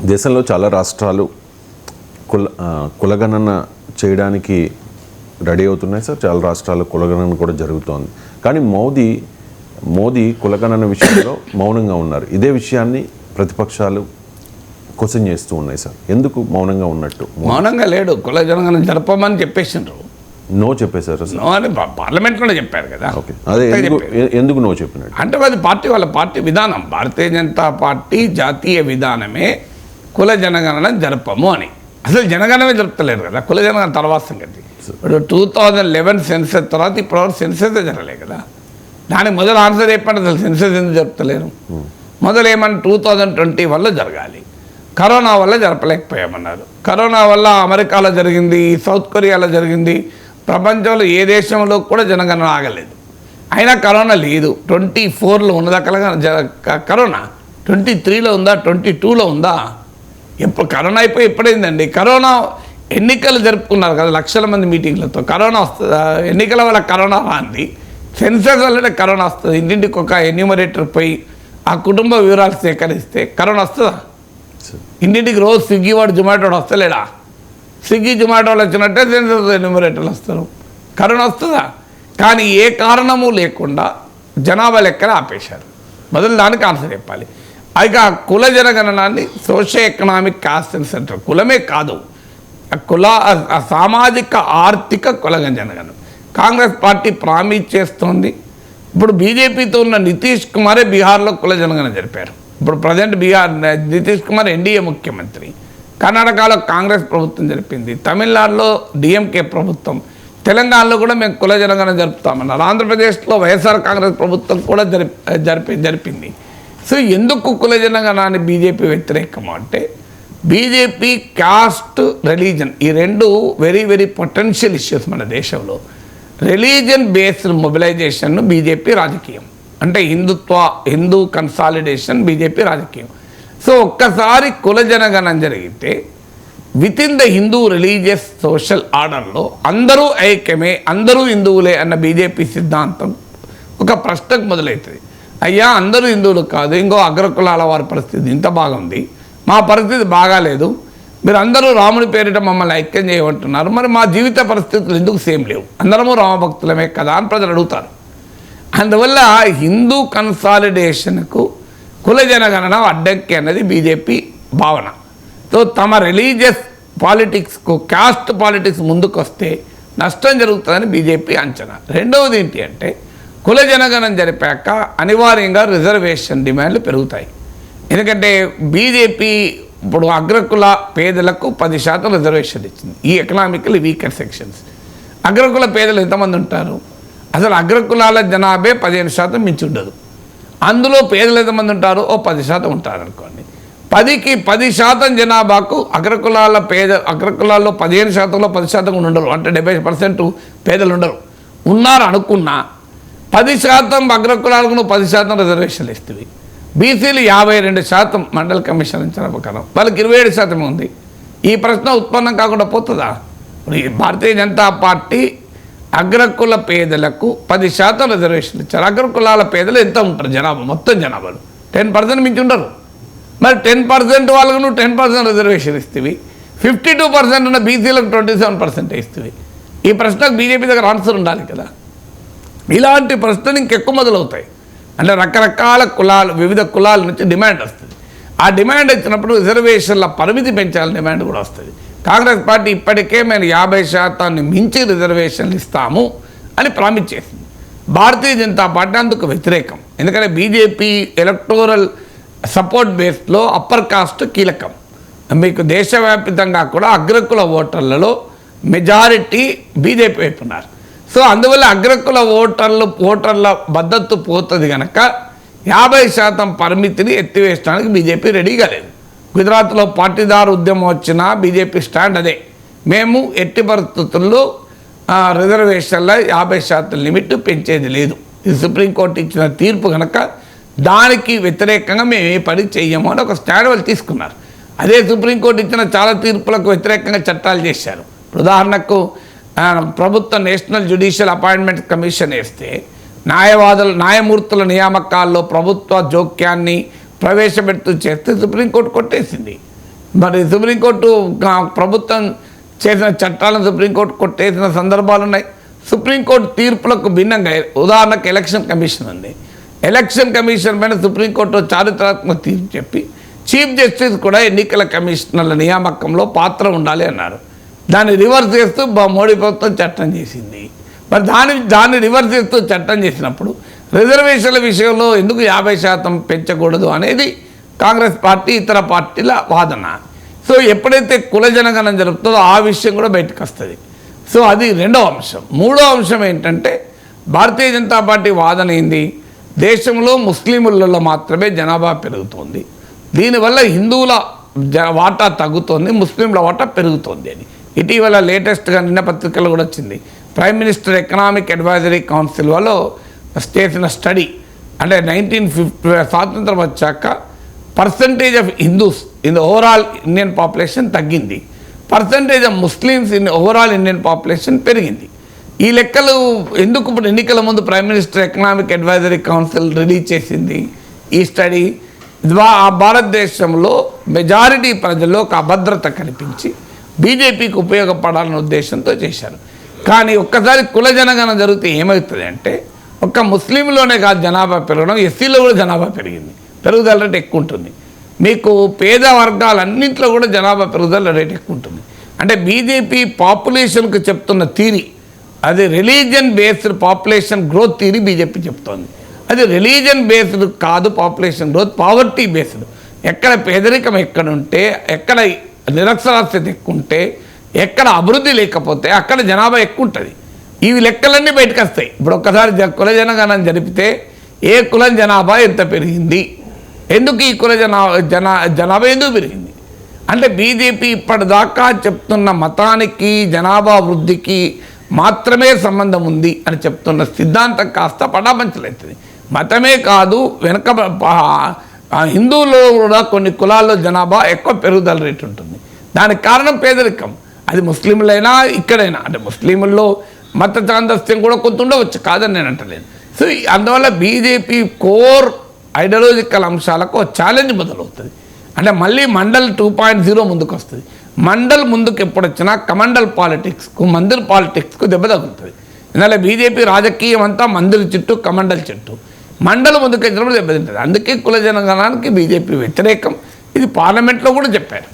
దేశంలో చాలా రాష్ట్రాలు కుల కులగణన చేయడానికి రెడీ అవుతున్నాయి సార్. చాలా రాష్ట్రాలు కులగణన కూడా జరుగుతోంది. కానీ మోదీ మోదీ కులగణన విషయంలో మౌనంగా ఉన్నారు. ఇదే విషయాన్ని ప్రతిపక్షాలు క్వశ్చన్ చేస్తూ ఉన్నాయి సార్. ఎందుకు మౌనంగా ఉన్నట్టు? మౌనంగా లేడు. కుల జనగణన జరపమని చెప్పేసిండ్రు. నో చెప్పేశారు నో అని పా- పార్లమెంట్లోనే చెప్పారు కదా. ఓకే. అదే ఎందుకు నో చెప్పినట్టు? అంటే అది పార్టీ వాళ్ళ పార్టీ విధానం. భారతీయ జనతా పార్టీ జాతీయ విధానమే కుల జనగణన జరపము అని. అసలు జనగణమే జరుపుతలేరు కదా కుల జనగణన తర్వాత సంగతి. ఇప్పుడు టూ థౌజండ్ లెవెన్ సెన్సెస్ తర్వాత ఇప్పుడు సెన్సెస్ జరగలే కదా. దానికి మొదలు ఆన్సర్ చెప్పండి అసలు సెన్సెస్ ఎందుకు జరుపుతలేరు? మొదలు ఏమన్నా టూ థౌజండ్ ట్వంటీ వల్ల జరగాలి. కరోనా వల్ల జరపలేకపోయామన్నారు. కరోనా వల్ల అమెరికాలో జరిగింది సౌత్ కొరియాలో జరిగింది. ప్రపంచంలో ఏ దేశంలో కూడా జనగణన ఆగలేదు. అయినా కరోనా లేదు. ట్వంటీ ఫోర్లో ఉన్నదక్కలుగా కరోనా? ట్వంటీ త్రీలో ఉందా? ట్వంటీ టూలో ఉందా? ఎప్పుడు కరోనా అయిపోయి ఎప్పుడైందండి కరోనా ఎన్నికలు జరుపుకున్నారు కదా లక్షల మంది మీటింగ్లతో. కరోనా వస్తుందా? ఎన్నికల వల్ల కరోనా రాంది. సెన్సెస్ వల్లనే కరోనా వస్తుంది. ఇంటింటికి ఒక ఎన్యూమరేటర్ పోయి ఆ కుటుంబ వివరాలు సేకరిస్తే కరోనా వస్తుందా? ఇంటింటికి రోజు స్విగ్గీ వాడు జొమాటో వస్తలేడా? స్విగ్గీ జొమాటోలు వచ్చినట్టే సెన్సస్ ఎన్యూమరేటర్లు వస్తారు. కరోనా వస్తుందా? కానీ ఏ కారణము లేకుండా జనాభా లెక్కలు ఆపేశారు. మొదలు దానికి ఆన్సర్ చెప్పాలి. ఇక ఆ కుల జనగణనాన్ని socio economic caste and centre. కులమే కాదు. ఆ కుల సామాజిక ఆర్థిక కుల జనగణన కాంగ్రెస్ పార్టీ ప్రామిస్ చేస్తోంది. ఇప్పుడు బీజేపీతో ఉన్న నితీష్ కుమారే బీహార్లో కుల జనగణన జరిపారు. ఇప్పుడు ప్రజెంట్ బీహార్ నితీష్ కుమార్ ఎన్డీఏ ముఖ్యమంత్రి. కర్ణాటకలో కాంగ్రెస్ ప్రభుత్వం జరిపింది. తమిళనాడులో డిఎంకే ప్రభుత్వం. తెలంగాణలో కూడా మేము కుల జనగణన జరుపుతామన్నారు. ఆంధ్రప్రదేశ్లో వైఎస్ఆర్ కాంగ్రెస్ ప్రభుత్వం కూడా జరిపి జరిపి జరిపింది. సో ఎందుకు కుల జనగణాన్ని బీజేపీ వ్యతిరేకం అంటే బీజేపీ కాస్ట్ రిలీజన్ ఈ రెండు వెరీ వెరీ పొటెన్షియల్ ఇష్యూస్ మన దేశంలో. రిలీజన్ బేస్డ్ మొబిలైజేషన్ బీజేపీ రాజకీయం. అంటే హిందుత్వ హిందూ కన్సాలిడేషన్ బీజేపీ రాజకీయం. సో ఒక్కసారి కుల జనగణన జరిగితే with in the Hindu religious social ఆర్డర్లో అందరూ ఐక్యమే అందరూ హిందువులే అన్న బీజేపీ సిద్ధాంతం ఒక ప్రశ్నకు మొదలవుతుంది అయ్యా అందరూ హిందువులు కాదు ఇంకో అగ్రకులాల వారి పరిస్థితి ఇంత బాగుంది. మా పరిస్థితి బాగాలేదు. మీరు అందరూ రాముడి పేరిట మమ్మల్ని ఐక్యం చేయమంటున్నారు. మరి మా జీవిత పరిస్థితులు ఎందుకు సేమ్ లేవు? అందరము రామభక్తులమే కదా అని ప్రజలు అడుగుతారు. అందువల్ల హిందూ కన్సాలిడేషన్కు కుల జనగణన అడ్డంకి అన్నది బీజేపీ భావన. సో తమ రిలీజియస్ పాలిటిక్స్కు కాస్ట్ పాలిటిక్స్ ముందుకు వస్తే నష్టం జరుగుతుందని బీజేపీ అంచనా. రెండవది ఏంటి అంటే కుల జనగణం జరిపాక అనివార్యంగా రిజర్వేషన్ డిమాండ్లు పెరుగుతాయి. ఎందుకంటే బీజేపీ ఇప్పుడు అగ్రకుల పేదలకు పది శాతం రిజర్వేషన్ ఇచ్చింది. ఈ ఎకనామికల్ వీకర్ సెక్షన్స్ అగ్రకుల పేదలు ఎంతమంది ఉంటారు? అసలు అగ్రకులాల జనాభే పదిహేను శాతం మించి ఉండదు. అందులో పేదలు ఎంతమంది ఉంటారు? ఓ పది శాతం ఉంటారు అనుకోండి. పదికి పది శాతం జనాభాకు అగ్రకులాల పేద అగ్రకులాల్లో పదిహేను శాతంలో పది శాతం కూడా ఉండరు. అంటే డెబ్బై పర్సెంట్ పేదలు ఉండరు. ఉన్నారు అనుకున్నా పది శాతం అగ్రకులాలకు నువ్వు పది శాతం రిజర్వేషన్లు ఇస్తుంది బీసీలు యాభై రెండు శాతం మండల కమిషన్ అంచనా ప్రకారం. వాళ్ళకి ఇరవై ఏడు శాతం ఉంది. ఈ ప్రశ్న ఉత్పన్నం కాకుండా పోతుందా? ఇప్పుడు ఈ భారతీయ జనతా పార్టీ అగ్రకుల పేదలకు పది శాతం రిజర్వేషన్లు ఇచ్చారు. అగ్రకులాల పేదలు ఎంత ఉంటారు జనాభా? మొత్తం జనాభాలు. టెన్ పర్సెంట్ మించి ఉండరు. మరి టెన్ పర్సెంట్ వాళ్ళకు నువ్వు టెన్ పర్సెంట్ రిజర్వేషన్ ఇస్తుంది ఫిఫ్టీ టూ పర్సెంట్ ఉన్న బీసీలకు ట్వంటీ సెవెన్ పర్సెంట్ ఇస్తుంది ఈ ప్రశ్నకు బీజేపీ దగ్గర ఆన్సర్ ఉండాలి కదా. ఇలాంటి ప్రశ్నలు ఇంకెక్కువ మొదలవుతాయి. అంటే రకరకాల కులాలు వివిధ కులాల నుంచి డిమాండ్ వస్తుంది. ఆ డిమాండ్ వచ్చినప్పుడు రిజర్వేషన్ల పరిమితి పెంచాలని డిమాండ్ కూడా వస్తుంది. కాంగ్రెస్ పార్టీ ఇప్పటికే మేము యాభై శాతాన్ని మించి రిజర్వేషన్లు ఇస్తాము అని ప్రామిస్ చేసింది. భారతీయ జనతా పార్టీ అందుకు వ్యతిరేకం. ఎందుకంటే బీజేపీ ఎలక్టోరల్ సపోర్ట్ బేస్లో అప్పర్ కాస్ట్ కీలకం. మీకు దేశవ్యాప్తంగా కూడా అగ్రకుల ఓటర్లలో మెజారిటీ బీజేపీ వైపు ఉన్నారు. సో అందువల్ల అగ్రకుల ఓటర్లు ఓటర్ల మద్దతు పోతుంది కనుక యాభై శాతం పరిమితిని ఎత్తివేయడానికి బీజేపీ రెడీగా లేదు. గుజరాత్లో పాటీదార్ ఉద్యమం వచ్చినా బీజేపీ స్టాండ్ అదే. మేము ఎట్టి పరిస్థితుల్లో రిజర్వేషన్ల యాభై శాతం లిమిట్ పెంచేది లేదు. ఇది సుప్రీంకోర్టు ఇచ్చిన తీర్పు కనుక దానికి వ్యతిరేకంగా మేము ఏ పని చెయ్యము అని ఒక స్టాండ్ వాళ్ళు తీసుకున్నారు. అదే సుప్రీంకోర్టు ఇచ్చిన చాలా తీర్పులకు వ్యతిరేకంగా చట్టాలు చేశారు. ఉదాహరణకు ప్రభుత్వ నేషనల్ జ్యుడిషియల్ అపాయింట్మెంట్ కమిషన్ వేస్తే న్యాయవాదుల న్యాయమూర్తుల నియామకాల్లో ప్రభుత్వ జోక్యాన్ని ప్రవేశపెడుతూ చేస్తే సుప్రీంకోర్టు కొట్టేసింది. మరి సుప్రీంకోర్టు ప్రభుత్వం చేసిన చట్టాలను సుప్రీంకోర్టు కొట్టేసిన సందర్భాలు ఉన్నాయి. సుప్రీంకోర్టు తీర్పులకు భిన్నంగా ఉదాహరణకు ఎలక్షన్ కమిషన్ ఉంది. ఎలక్షన్ కమిషన్ పైన సుప్రీంకోర్టు చారిత్రాత్మక తీర్పు చెప్పి చీఫ్ జస్టిస్ కూడా ఎన్నికల కమిషనర్ల నియామకంలో పాత్ర ఉండాలి అన్నారు. దాన్ని రివర్స్ చేస్తూ మోడీ ప్రభుత్వం చట్టం చేసింది. మరి దాని దాన్ని రివర్స్ చేస్తూ చట్టం చేసినప్పుడు రిజర్వేషన్ల విషయంలో ఎందుకు యాభై శాతం పెంచకూడదు అనేది కాంగ్రెస్ పార్టీ ఇతర పార్టీల వాదన. సో ఎప్పుడైతే కుల జనగణం జరుపుతుందో ఆ విషయం కూడా బయటకు వస్తుంది. సో అది రెండవ అంశం. మూడో అంశం ఏంటంటే భారతీయ జనతా పార్టీ వాదన ఏంది? దేశంలో ముస్లింలలో మాత్రమే జనాభా పెరుగుతోంది. దీనివల్ల హిందువుల జ వాటా తగ్గుతోంది ముస్లింల వాటా పెరుగుతోంది అని. ఇటీవల లేటెస్ట్గా నిన్న పత్రికలో కూడా వచ్చింది. Prime minister economic advisory council వాళ్ళు చేసిన స్టడీ అంటే నైన్టీన్ ఫిఫ్టీ స్వాతంత్రం వచ్చాక percentage of Hindus in the overall Indian population తగ్గింది. Percentage of Muslims in overall Indian population పెరిగింది. ఈ లెక్కలు ఎందుకు ఇప్పుడు ఎన్నికల ముందు prime minister economic advisory council release చేసింది? ఈ స్టడీ ద్వా ఆ భారతదేశంలో మెజారిటీ ప్రజల్లో ఒక అభద్రత కనిపించి బీజేపీకి ఉపయోగపడాలనే ఉద్దేశంతో చేశారు. కానీ ఒక్కసారి కుల జనగణన జరిగితే ఏమవుతుంది అంటే ఒక్క ముస్లింలోనే కాదు జనాభా పెరగడం ఎస్సీలో కూడా జనాభా పెరిగింది. పెరుగుదల రేటు ఎక్కువ ఉంటుంది. మీకు పేద వర్గాలన్నింటిలో కూడా జనాభా పెరుగుదల రేటు ఎక్కువ ఉంటుంది. అంటే బీజేపీ పాపులేషన్కి చెప్తున్న థీరీ అది religion based population growth theory BJP చెప్తోంది. అది రిలీజియన్ బేస్డ్ కాదు పాపులేషన్ గ్రోత్ పావర్టీ బేస్డ్. ఎక్కడ పేదరికం ఎక్కడ ఉంటే ఎక్కడ నిరక్షరాస్యత ఎక్కువ ఉంటే ఎక్కడ అభివృద్ధి లేకపోతే అక్కడ జనాభా ఎక్కువ ఉంటుంది ఇవి లెక్కలన్నీ బయటకు వస్తాయి ఇప్పుడు ఒక్కసారి జ- కుల జనగణన జరిపితే ఏ కులం జనాభా ఎంత పెరిగింది? ఎందుకు ఈ కుల జనా జనా జనాభా ఎందుకు పెరిగింది? అంటే బీజేపీ ఇప్పటిదాకా చెప్తున్న మతానికి జనాభా వృద్ధికి మాత్రమే సంబంధం ఉంది అని చెప్తున్న సిద్ధాంతం కాస్త పటాపంచలవుతుంది మతమే కాదు వెనక ఆ హిందువుల్లో కూడా కొన్ని కులాల్లో జనాభా ఎక్కువ పెరుగుదల రేటు ఉంటుంది. దానికి కారణం పేదరికం. అది ముస్లింలైనా ఇక్కడైనా అంటే ముస్లింల్లో మత చాందస్యం కూడా కొంత ఉండవచ్చు కాదని నేను అంటలేను సో అందువల్ల బీజేపీ కోర్ ఐడియాలజికల్ అంశాలకు ఛాలెంజ్ మొదలవుతుంది. అంటే మళ్ళీ మండల్ టూ పాయింట్ జీరో ముందుకు వస్తుంది మండల్ ముందుకు ఎప్పుడు వచ్చినా కమండల్ పాలిటిక్స్కు మందిర్ పాలిటిక్స్కు దెబ్బ తగులుతుంది. ఎందుకంటే బీజేపీ రాజకీయం అంతా మందిర్ చుట్టూ కమండల్ చుట్టూ. మండలం ముందుకు వచ్చినప్పుడు దెబ్బతింటుంది అందుకే కుల జనగణానికి బీజేపీ వ్యతిరేకం ఇది పార్లమెంట్లో కూడా చెప్పారు